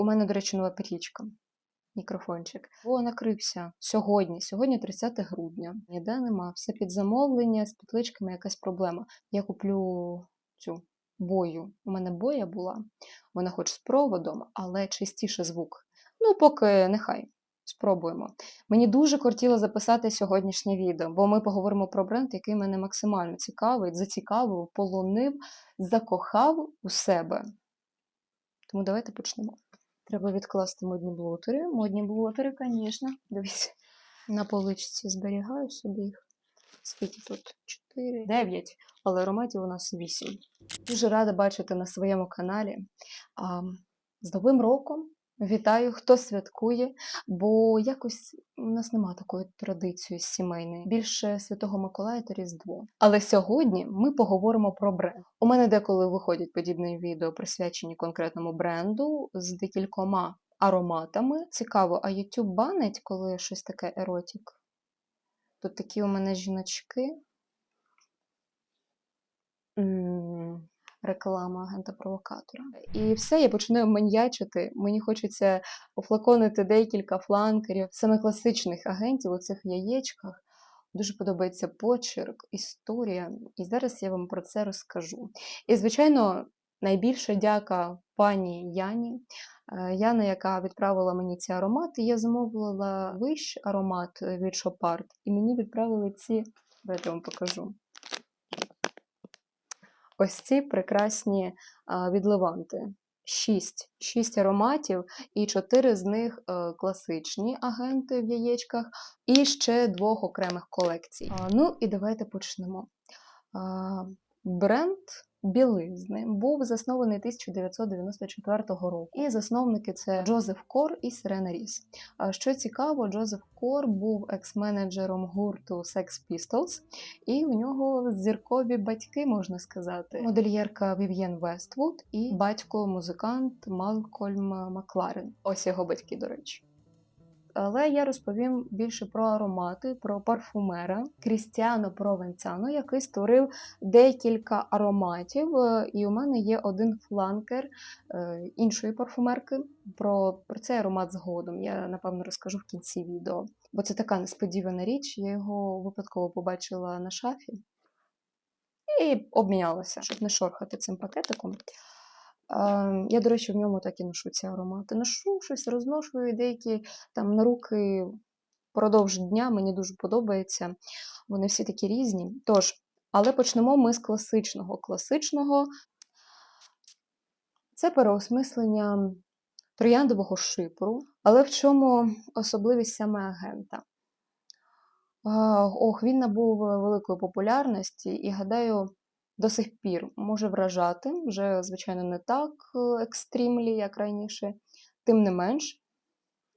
У мене, до речі, нова петлічка. Мікрофончик. О, накрився сьогодні. Сьогодні 30 грудня. Ніде нема. Все під замовлення з петличками якась проблема. Я куплю цю бою. У мене боя була. Вона хоч з проводом, але чистіше звук. Ну, поки нехай. Спробуємо. Мені дуже кортіло записати сьогоднішнє відео, бо ми поговоримо про бренд, який мене максимально цікавить, зацікавив, полонив, закохав у себе. Тому давайте почнемо. Треба відкласти модні блотери. Модні блотери, звісно. Дивіться, на поличці зберігаю собі їх. Скільки тут? 4, 9, але ароматів у нас 8. Дуже рада бачити на своєму каналі. А, з Новим роком! Вітаю, хто святкує, бо якось у нас нема такої традиції сімейної. Більше Святого Миколая та Різдво. Але сьогодні ми поговоримо про бренд. У мене деколи виходять подібні відео, присвячені конкретному бренду з декількома ароматами. Цікаво, а YouTube банить, коли щось таке еротік? Тут такі у мене жіночки. М, Реклама агента-провокатора. І все, я починаю маньячити. Мені хочеться офлаконити декілька фланкерів, саме класичних агентів у цих яєчках. Дуже подобається почерк, історія, і зараз я вам про це розкажу. І, звичайно, найбільша дяка пані Яні. Е, Яна, яка відправила мені ці аромати, я замовила вищ аромат від Шопарт, і мені відправили ці, давайте я вам покажу. Ось ці прекрасні відливанти. Шість. Шість ароматів, і чотири з них е, класичні агенти в яєчках, і ще двох окремих колекцій. Ну і давайте почнемо. Бренд білизни був заснований 1994 року. І засновники це Джозеф Кор і Сирена Ріс. А що цікаво, Джозеф Кор був екс-менеджером гурту Sex Pistols, і у нього зіркові батьки, можна сказати. Модельєрка Вів'єн Вествуд і батько-музикант Малкольм Макларен. Ось його батьки, до речі. Але я розповім більше про аромати, про парфумера Крістіано Провенцано, який створив декілька ароматів. Е, І у мене є один фланкер е, іншої парфумерки. Про, про цей аромат згодом. Я напевно розкажу в кінці відео. Бо це така несподівана річ. Я його випадково побачила на шафі і обмінялася, щоб не шорхати цим пакетиком. Е, Я, до речі, в ньому так і ношу ці аромати. Ношу щось, розношую деякі там на руки впродовж дня, мені дуже подобається. Вони всі такі різні. Тож, але почнемо ми з класичного. Класичного це переосмислення трояндового шипру. Але в чому особливість саме агента? Ох, він набув великої популярності і, гадаю, до сих пір може вражати, вже, звичайно, не так е, екстремлі, як раніше, тим не менш,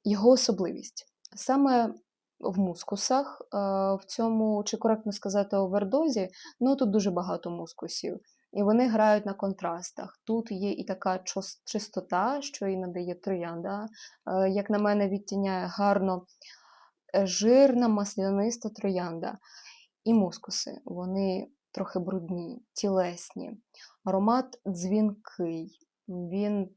його особливість. Саме в мускусах, е, в цьому, чи коректно сказати, овердозі, ну тут дуже багато мускусів. І вони грають на контрастах. Тут є і така чистота, що і надає троянда. Е, Як на мене, відтіняє гарно жирна масляниста троянда. І мускуси. Вони трохи брудні, тілесні. Аромат дзвінкий, він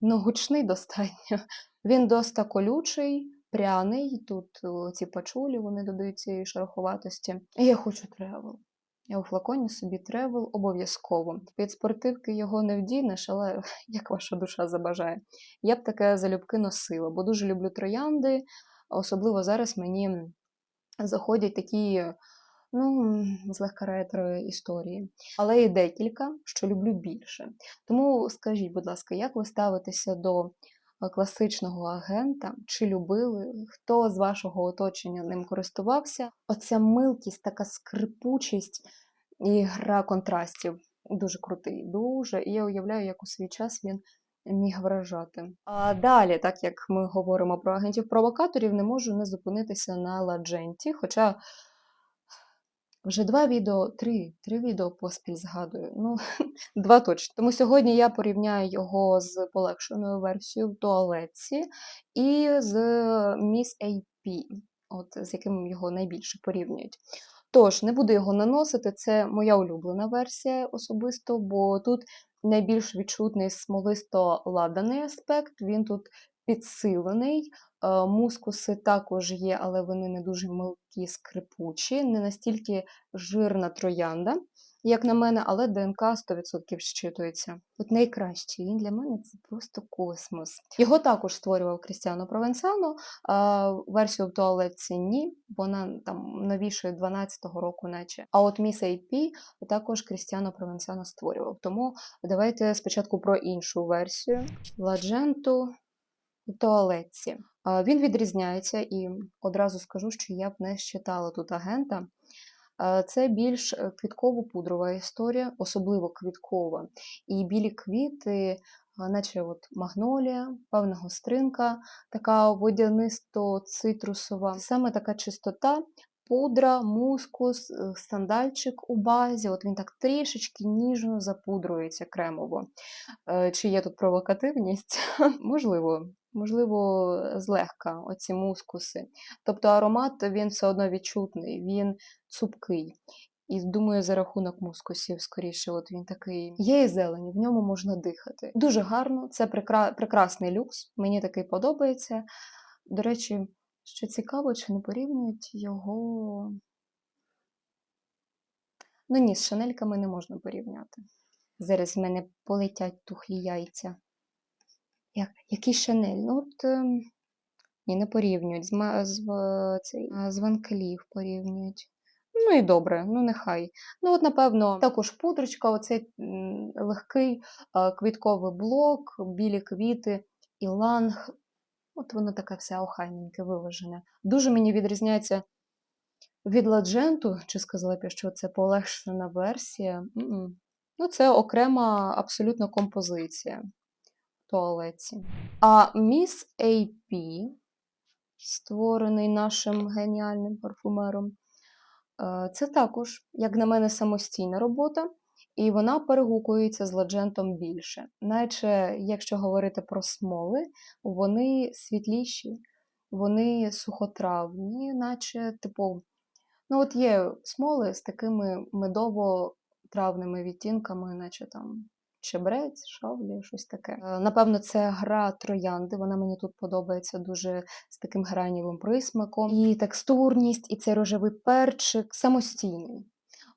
ну, гучний достатньо. Він доста колючий, пряний. Тут ці пачулі вони додають цієї шероховатості. Я хочу тревел. Я у флаконі собі тревел обов'язково. Під спортивки його не вдінеш, але як ваша душа забажає. Я б таке залюбки носила, бо дуже люблю троянди. Особливо зараз мені заходять такі ну, злегка ретро історії. Але є декілька, що люблю більше. Тому скажіть, будь ласка, як ви ставитеся до е, класичного агента? Чи любили? Хто з вашого оточення ним користувався? Оця милкість, така скрипучість і гра контрастів. Дуже крутий, дуже. І я уявляю, як у свій час він міг вражати. А далі, так як ми говоримо про агентів-провокаторів, не можу не зупинитися на Ладженті, хоча вже два відео, три, три відео поспіль згадую. Ну, два точно. Тому сьогодні я порівняю його з полегшеною версією в туалетці і з Miss AP, от з яким його найбільше порівнюють. Тож, не буду його наносити, це моя улюблена версія особисто, бо тут найбільш відчутний смолисто-ладаний аспект, він тут підсилений. Е, Мускуси також є, але вони не дуже мелкі, скрипучі, не настільки жирна троянда, як на мене, але ДНК 100% щитується. От найкращий він для мене це просто космос. Його також створював Крістіано Провенсано. Версію в туалетці ні, вона там новішої 12-го року, наче. А от Міс AP також Крістіано Провенсано створював. Тому давайте спочатку про іншу версію Ладженту туалетці. Він відрізняється і одразу скажу, що я б не считала тут агента. Це більш е, квітково-пудрова історія, особливо квіткова. І білі квіти, наче от магнолія, певна гостринка, така водянисто-цитрусова. Саме така чистота, пудра, мускус, е, сандальчик у базі. От він так трішечки ніжно запудрується кремово. Е, Чи є тут провокативність? Можливо. Можливо, злегка оці мускуси. Тобто аромат він все одно відчутний, він цупкий. І думаю, за рахунок мускусів, скоріше, от він такий. Є і зелені, в ньому можна дихати. Дуже гарно, це прекра... прекрасний люкс, мені такий подобається. До речі, що цікаво, чи не порівнюють його. Ну ні, з шанельками не можна порівняти. Зараз в мене полетять тухлі яйця. Як, який Шанель? Ну, от, е, ні, не порівнюють. З, з, цей, з Ван Кліф порівнюють. Ну і добре, ну нехай. Ну, от, напевно, також пудрочка, оцей легкий квітковий блок, білі квіти, іланг. От воно таке все охайненьке, виважене. Дуже мені відрізняється від ладженту, чи сказала б що це полегшена версія. Ну, це окрема абсолютно композиція туалеті. А Міс AP, створений нашим геніальним парфумером, е, це також, як на мене, самостійна робота, і вона перегукується з ладжентом більше. Наче, якщо говорити про смоли, вони світліші, вони сухотравні, наче, типу, ну от є смоли з такими медово-травними відтінками, наче там чебрець, шавлі, щось таке. Е, Напевно, це гра троянди. Вона мені тут подобається дуже з таким гранівим присмаком. І текстурність, і цей рожевий перчик самостійний.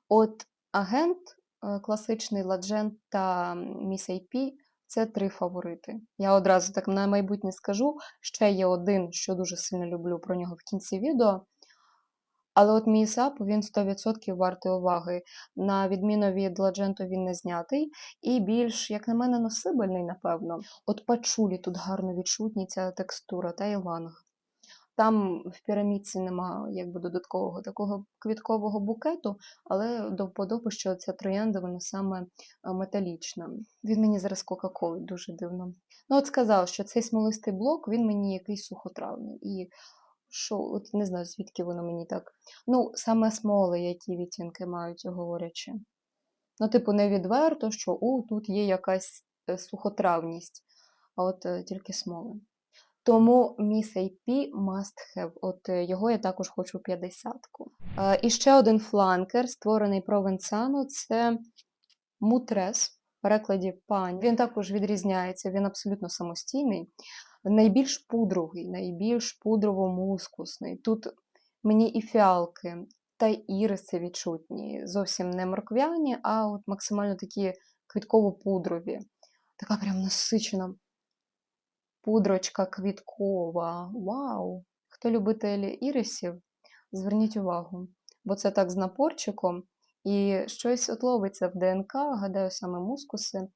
От агент, е, класичний ладжент та Міс AP – це три фаворити. Я одразу так на майбутнє скажу. Ще є один, що дуже сильно люблю про нього в кінці відео. Але от мій сап він 100% вартий уваги. На відміну від Ладженту він не знятий і більш, як на мене, носибельний, напевно. От пачулі тут гарно відчутні ця текстура та іланг. Там в пірамідці нема якби додаткового такого квіткового букету, але до вподоби, що ця троянда вона саме е, металічна. Він мені зараз Кока-Коли дуже дивно. Ну, от сказав, що цей смолистий блок він мені якийсь сухотравний. І що, от не знаю, звідки воно мені так. Ну, саме смоли, які відтінки мають, говорячи. Ну, типу, не відверто, що у, тут є якась е, сухотравність, а от е, тільки смоли. Тому Miss AP must have. От е, його я також хочу 50-ку. Е, І ще один фланкер, створений Провенцано, це Мутрес, в перекладі пань. Він також відрізняється, він абсолютно самостійний. Найбільш пудровий, найбільш пудрово-мускусний. Тут мені і фіалки, та іриси відчутні. Зовсім не морквяні, а от максимально такі квітково-пудрові. Така прям насичена пудрочка квіткова. Вау! Хто любитель ірисів, зверніть увагу, бо це так з напорчиком, і щось от ловиться в ДНК, гадаю, саме мускуси.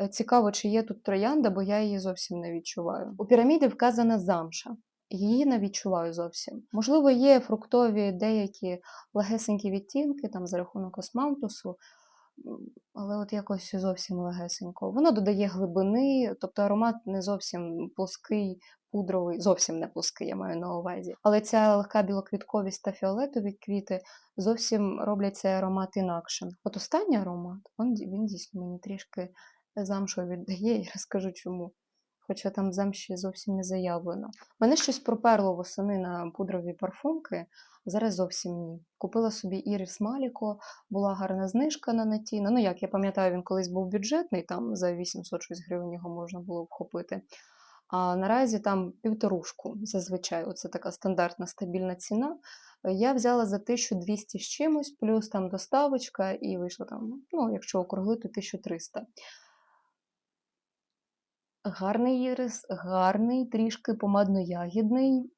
Е, Цікаво, чи є тут троянда, бо я її зовсім не відчуваю. У піраміді вказана замша. Її не відчуваю зовсім. Можливо, є фруктові деякі легесенькі відтінки, там за рахунок османтусу, але от якось зовсім легесенько. Воно додає глибини, тобто аромат не зовсім плоский, пудровий, зовсім не плоский, я маю на увазі. Але ця легка білоквітковість та фіолетові квіти зовсім роблять цей аромат інакшим. От останній аромат, він, він дійсно мені трішки замшу віддає, і розкажу чому. хоча там замші зовсім не заявлено. Мене щось проперло восени на пудрові парфумки, зараз зовсім ні. Купила собі Іріс Маліко, була гарна знижка на Натіно. Ну як я пам'ятаю, він колись був бюджетний, там за 800 щось гривень його можна було вхопити. А наразі там півторушку зазвичай, оце така стандартна стабільна ціна. Я взяла за 1200 з чимось, плюс там доставочка, і вийшло там, ну, якщо округлити, 1300. Гарний ірис, гарний, трішки помадно-ягідний,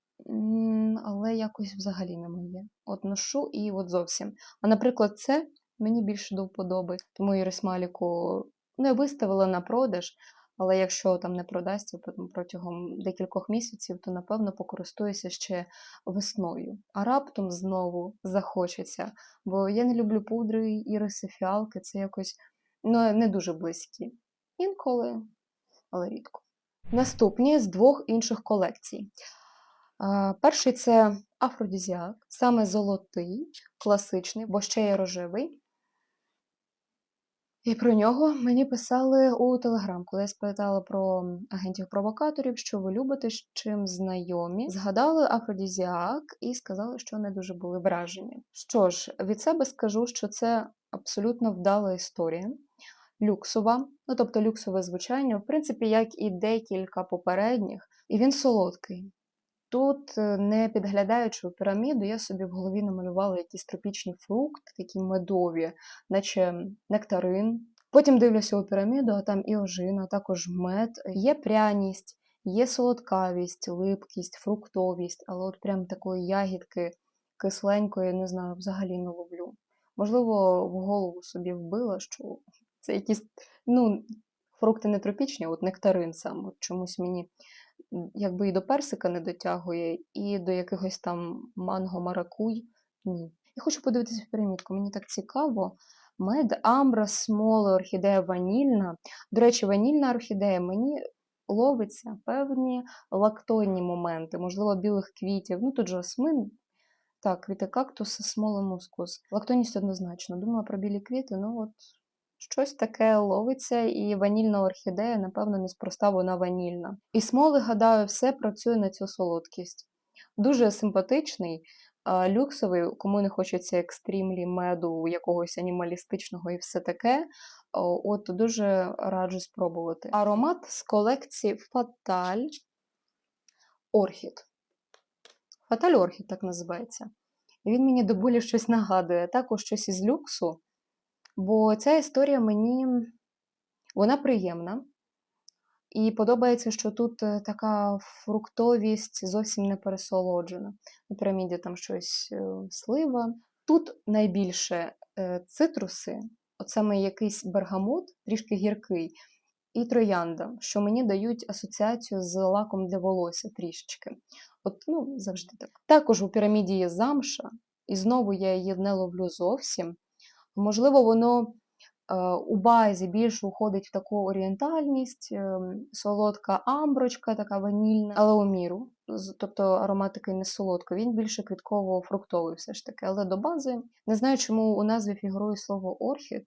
але якось взагалі не моє. От ношу і от зовсім. А наприклад, це мені більше до вподоби, тому ірис Маліку не виставила на продаж. Але якщо там не продасться протягом декількох місяців, то напевно покористуюся ще весною. А раптом знову захочеться. Бо я не люблю пудри, іриси, фіалки, це якось ну, не дуже близькі. Інколи, але рідко. Наступні з двох інших колекцій. Перший це афродізіак, саме золотий, класичний, бо ще є рожевий. І про нього мені писали у Телеграм, коли я спитала про агентів-провокаторів, що ви любите, з чим знайомі. Згадали афродізіак і сказали, що не дуже були вражені. Що ж, від себе скажу, що це абсолютно вдала історія, люксова, ну тобто люксове звучання, в принципі, як і декілька попередніх, і він солодкий. Тут, е, не підглядаючи у піраміду, я собі в голові намалювала якісь тропічні фрукти, такі медові, наче нектарин. Потім дивлюся у піраміду, а там і ожина, також мед. Є пряність, є солодкавість, липкість, фруктовість, але от прям такої ягідки кисленької, не знаю, взагалі не ловлю. Можливо, в голову собі вбила, що це якісь, ну, фрукти не тропічні, от нектарин сам, от чомусь мені якби і до персика не дотягує, і до якихось там манго, маракуй. Ні. Я хочу подивитися в пірамідку, мені так цікаво. Мед, амбра, смоли, орхідея ванільна. До речі, ванільна орхідея мені ловиться певні лактонні моменти, можливо, білих квітів. Ну, тут жасмин, так, квіти кактуси, смоли, мускус. Лактонність однозначно. Думала про білі квіти, ну от Щось таке ловиться, і ванільна орхідея, напевно, неспроста вона ванільна. І смоли, гадаю, все працює на цю солодкість. Дуже симпатичний, люксовий, кому не хочеться екстрімлі меду, якогось анімалістичного і все таке. От дуже раджу спробувати. Аромат з колекції Фаталь Орхід. Фаталь Орхід так називається. Він мені до болі щось нагадує, також щось із люксу. Бо ця історія мені вона приємна. І подобається, що тут е, така фруктовість зовсім не пересолоджена. У піраміді там щось е, слива. Тут найбільше е, цитруси, от саме якийсь бергамот, трішки гіркий, і троянда, що мені дають асоціацію з лаком для волосся трішечки. От, ну, завжди так. Також у піраміді є замша, і знову я її не ловлю зовсім. Можливо, воно е, у базі більше уходить в таку орієнтальність, ем, солодка амброчка, така ванільна, але у міру. Тобто аромат такий не солодкий, він більше квітково-фруктовий все ж таки. Але до бази не знаю, чому у назві фігурує слово орхід.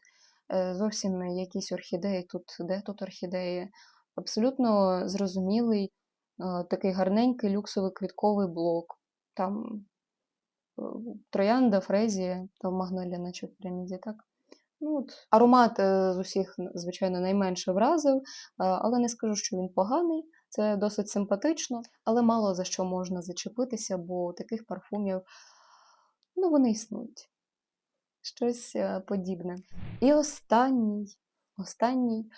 Е, зовсім якісь орхідеї тут, де тут орхідеї. Абсолютно зрозумілий, е, такий гарненький люксовий квітковий блок. Там троянда, фрезія та магнолія, наче в піраміді, так? Ну, от. Аромат е, з усіх, звичайно, найменше вразив, але не скажу, що він поганий. Це досить симпатично, але мало за що можна зачепитися, бо таких парфумів ну, вони існують. Щось е, подібне. І останній, останній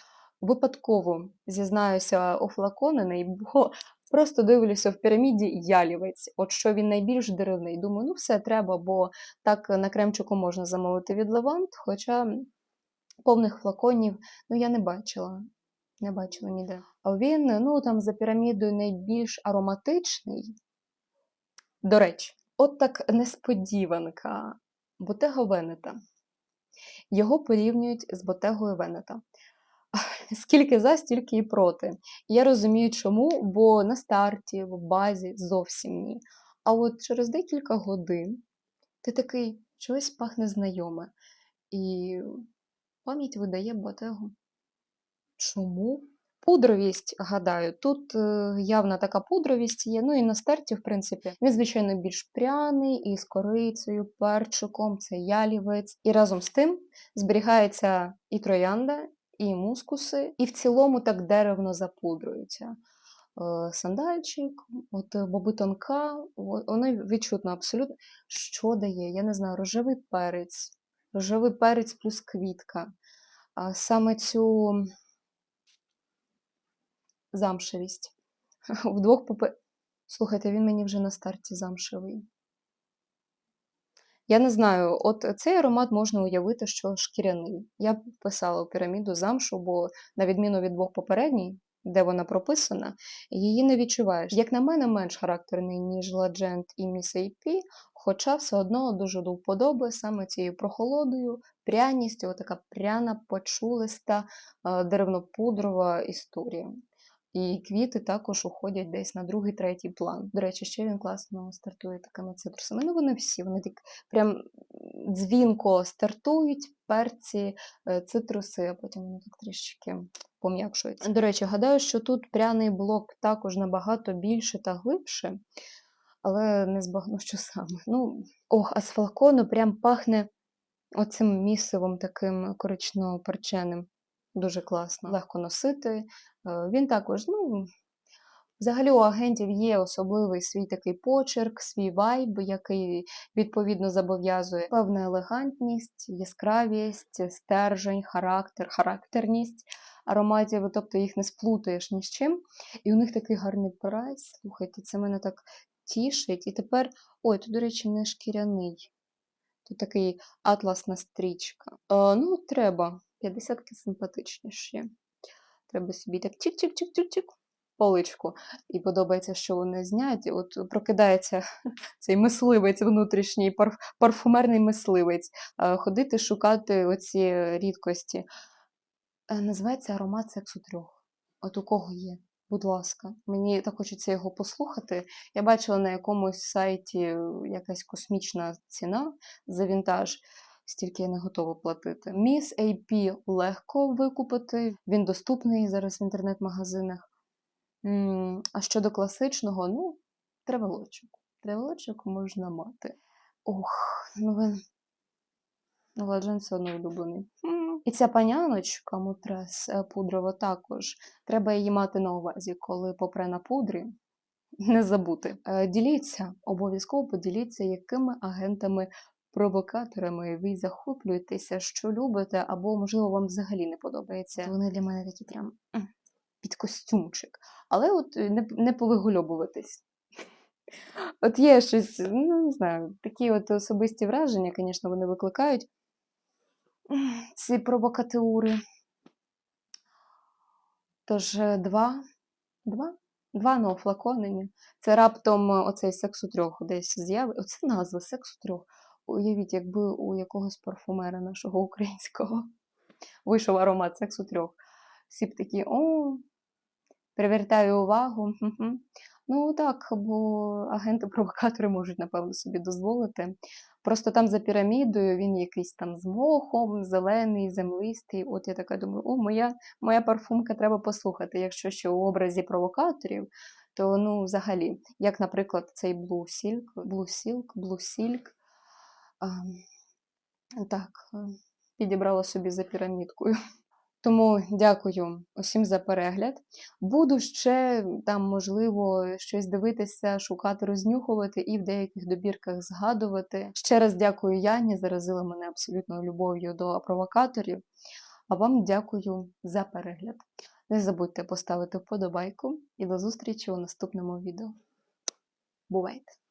випадково зізнаюся, офлаконений, бо Просто дивлюся в піраміді ялівець, от що він найбільш деревний. Думаю, ну все треба, бо так на кремчику можна замовити від Левант, хоча повних флаконів ну, я не бачила. Не бачила ніде. А він, ну там за пірамідою найбільш ароматичний. До речі, от так несподіванка Ботего Венета. Його порівнюють з Ботегою Венета. скільки за, стільки і проти. Я розумію, чому, бо на старті, в базі зовсім ні. А от через декілька годин ти такий щось пахне знайоме. І пам'ять видає Ботегу. Чому? Пудровість, гадаю, тут е, явна така пудровість є. Ну і на старті, в принципі, він, звичайно, більш пряний і з корицею, перчиком, це ялівець. І разом з тим зберігається і троянда, і мускуси, і в цілому так деревно запудрується. Е, Сандальчик, от е, боби тонка, воно відчутно абсолютно. Що дає? Я не знаю, рожевий перець, рожевий перець плюс квітка. Саме цю замшевість. Вдвох попе... Слухайте, він мені вже на старті замшевий. Я не знаю, от цей аромат можна уявити, що шкіряний. Я б вписала у піраміду замшу, бо на відміну від двох попередній, де вона прописана, її не відчуваєш. Як на мене, менш характерний, ніж Ладжент і Міс AP, хоча все одно дуже до вподоби саме цією прохолодою, пряністю, така пряна, почулиста, е, деревнопудрова історія. І квіти також уходять десь на другий, третій план. До речі, ще він класно стартує такими цитрусами. Ну, вони всі, вони так прям дзвінко стартують, перці, е, цитруси, а потім вони так трішечки пом'якшуються. До речі, гадаю, що тут пряний блок також набагато більше та глибше, але не збагну, що саме. Ну, ох, а з флакону прям пахне оцим місивом таким корично-перченим. Дуже класно, легко носити. Е, Він також, ну, взагалі у агентів є особливий свій такий почерк, свій вайб, який відповідно зобов'язує певну елегантність, яскравість, стержень, характер, характерність ароматів, тобто їх не сплутаєш ні з чим. І у них такий гарний прайс. Слухайте, це мене так тішить. І тепер, ой, тут, до речі, не шкіряний. Тут такий атласна стрічка. Е, ну, треба. 50-ки симпатичніші. Треба собі так чик-чик-чик-чик-чик поличку. І подобається, що вони зняті. От прокидається цей мисливець внутрішній, парф- парфумерний мисливець, ходити шукати оці рідкості. Е, Називається аромат сексу трьох. От у кого є? Будь ласка, мені так хочеться його послухати. Я бачила на якомусь сайті е, якась космічна ціна за вінтаж. Стільки я не готова платити. Міс AP легко викупити, він доступний зараз в інтернет-магазинах. А щодо класичного, ну, тревелочок. Тревелочок можна мати. Ох, ну він. Ну, Ладжен все одно улюблений. І ця паняночка Мутрес е, пудрова також. Треба її мати на увазі, коли попре на пудрі. Не забути. Е, Діліться, обов'язково поділіться, якими агентами провокаторами ви захоплюєтеся, що любите, або, можливо, вам взагалі не подобається. Вони для мене такі прям під костюмчик. Але от е, не, не повигульовуватись. От є щось, ну не знаю, такі от особисті враження, звісно, вони викликають ці провокатиури. Тож е, два, два, два неофлаконені. Це раптом оцей секс у трьох десь з'явить. Оце назва секс у трьох. Уявіть, якби у якогось парфумера нашого українського вийшов аромат сексу трьох. Всі б такі, о, привертаю увагу. Ну так, бо агенти-провокатори можуть, напевно, собі дозволити. Просто там за пірамідою він якийсь там з мохом, зелений, землистий. От я така думаю, о, моя, моя парфумка треба послухати. Якщо ще у образі провокаторів, то ну взагалі, як, наприклад, цей Blue Silk, Blue Silk, Blue Silk. Ем, так, е, підібрала собі за пірамідкою. Тому дякую усім за перегляд. Буду ще там, можливо, щось дивитися, шукати, рознюхувати і в деяких добірках згадувати. Ще раз дякую Яні, заразила мене абсолютною любов'ю до провокаторів. А вам дякую за перегляд. Не забудьте поставити вподобайку і до зустрічі у наступному відео. Бувайте!